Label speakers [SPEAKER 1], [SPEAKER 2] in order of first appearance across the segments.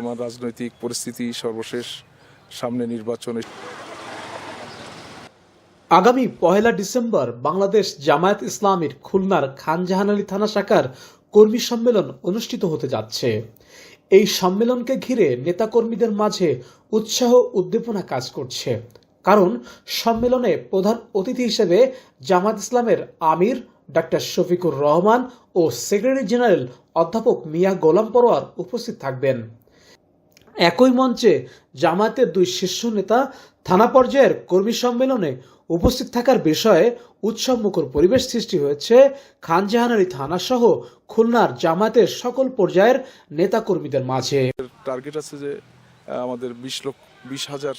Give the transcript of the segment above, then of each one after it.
[SPEAKER 1] বর্তমান রাজনৈতিক পরিস্থিতি সর্বশেষ সামনে নির্বাচনে
[SPEAKER 2] আগামী পহেলা ডিসেম্বর বাংলাদেশ জামায়াত ইসলামীর খুলনার খানজাহান আলী থানা শাখার কর্মী সম্মেলন অনুষ্ঠিত হতে যাচ্ছে। এই সম্মেলনকে ঘিরে নেতাকর্মীদের মাঝে উৎসাহ উদ্দীপনা কাজ করছে। কারণ সম্মেলনে প্রধান অতিথি হিসেবে জামাত ইসলামের আমির ডাক্তার শফিকুর রহমান ও সেক্রেটারি জেনারেল অধ্যাপক মিয়া গোলাম পরোয়ার উপস্থিত থাকবেন। একই মঞ্চে জামায়াতের দুই শীর্ষ নেতা থানা পর্যায়ের কর্মী সম্মেলনে উপস্থিত থাকার বিষয়ে উৎসবমুখর পরিবেশ সৃষ্টি হয়েছে। খানজাহানারি থানা সহ খুলনার জামাতের সকল পর্যায়ের নেতাকর্মীদের মাঝে।
[SPEAKER 1] টার্গেট আছে যে আমাদের বিশ লক্ষ, বিশ হাজার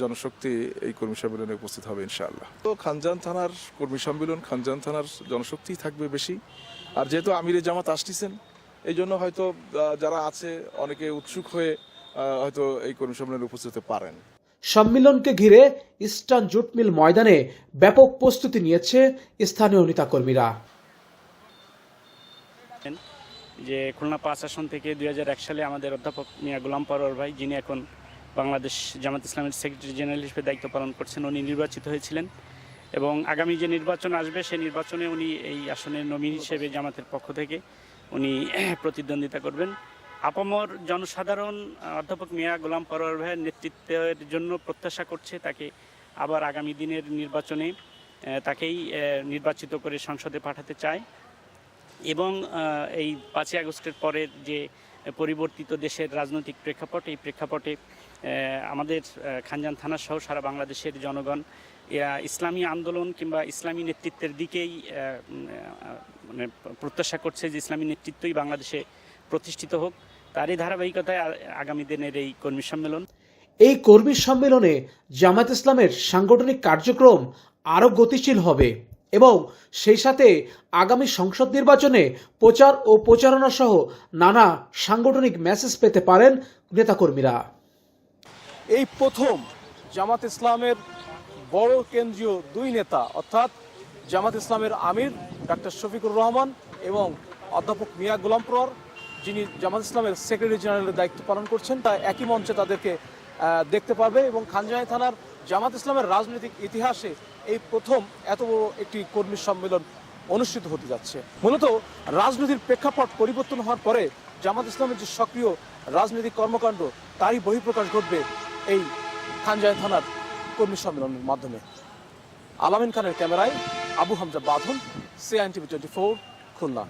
[SPEAKER 1] জনশক্তি এই কর্মী সম্মেলনে উপস্থিত হবে ইনশাআল্লাহ। তো খানজান থানার কর্মী সম্মেলন খানজান থানার জনশক্তি থাকবে বেশি। আর যেহেতু আমিরে জামাত আসতেছেন এই জন্য হয়তো যারা আছে, অনেকে উৎসুক হয়ে হয়তো এই কর্মী সম্মেলনে উপস্থিত হতে পারেন।
[SPEAKER 2] সম্মেলনকে ঘিরে ইস্টার্ন জুট মিল ময়দানে ব্যাপক প্রস্তুতি নিয়েছে স্থানীয় নেতাকর্মীরা।
[SPEAKER 3] যে খুলনা পাঁচ আসন থেকে দুই হাজার এক সালে আমাদের অধ্যাপক মিয়া গোলাম পরোয়ার ভাই যিনি এখন বাংলাদেশ জামাত ইসলামের সেক্রেটারি জেনারেল হিসেবে দায়িত্ব পালন করছেন উনি নির্বাচিত হয়েছিলেন। এবং আগামী যে নির্বাচন আসবে সেই নির্বাচনে উনি এই আসনের নমিনি হিসেবে জামাতের পক্ষ থেকে উনি প্রতিদ্বন্দ্বিতা করবেন। আপামর জনসাধারণ অধ্যাপক মিয়া গোলাম পরোয়ার ভাইয়ের নেতৃত্বের জন্য প্রত্যাশা করছে তাকে আবার আগামী দিনের নির্বাচনে তাকেই নির্বাচিত করে সংসদে পাঠাতে চায়। এবং এই পাঁচই আগস্টের পরের যে পরিবর্তিত দেশের রাজনৈতিক প্রেক্ষাপট, এই প্রেক্ষাপটে আমাদের খানজান থানা সহ সারা বাংলাদেশের জনগণ ইসলামী আন্দোলন কিংবা ইসলামী নেতৃত্বের দিকেই মানে প্রত্যাশা করছে যে ইসলামী নেতৃত্বই বাংলাদেশে প্রতিষ্ঠিত হোক তারই ধারাবাহিকতায় আগামী দিনের এই কর্মী সম্মেলন।
[SPEAKER 2] এই কর্মী সম্মেলনে জামাত ইসলামের সাংগঠনিক কার্যক্রম আরও গতিশীল হবে এবং সেই সাথে আগামী সংসদ নির্বাচনে প্রচার ও প্রচারণা সহ নানা সাংগঠনিক মেসেজ পেতে পারেন নেতাকর্মীরা।
[SPEAKER 4] এই প্রথম জামাত ইসলামের বড় কেন্দ্রীয় দুই নেতা অর্থাৎ জামাত ইসলামের আমির ডাক্তার শফিকুর রহমান এবং অধ্যাপক মিয়া গোলাম যিনি জামাত ইসলামের সেক্রেটারি জেনারেলের দায়িত্ব পালন করছেন, তা একই মঞ্চে তাদেরকে দেখতে পাবে এবং খানজানি থানার জামাত ইসলামের রাজনৈতিক ইতিহাসে এই প্রথম এত বড় একটি কর্মী সম্মেলন অনুষ্ঠিত হতে যাচ্ছে। মূলত রাজনীতির প্রেক্ষাপট পরিবর্তন হওয়ার পরে জামাত ইসলামের যে সক্রিয় রাজনৈতিক কর্মকাণ্ড, তারই বহিঃপ্রকাশ ঘটবে এই খানজানি থানার কর্মী সম্মেলনের মাধ্যমে। আলামিন খানের ক্যামেরায় Abu Hamza Badhon, CIN TV twenty four, Khulna.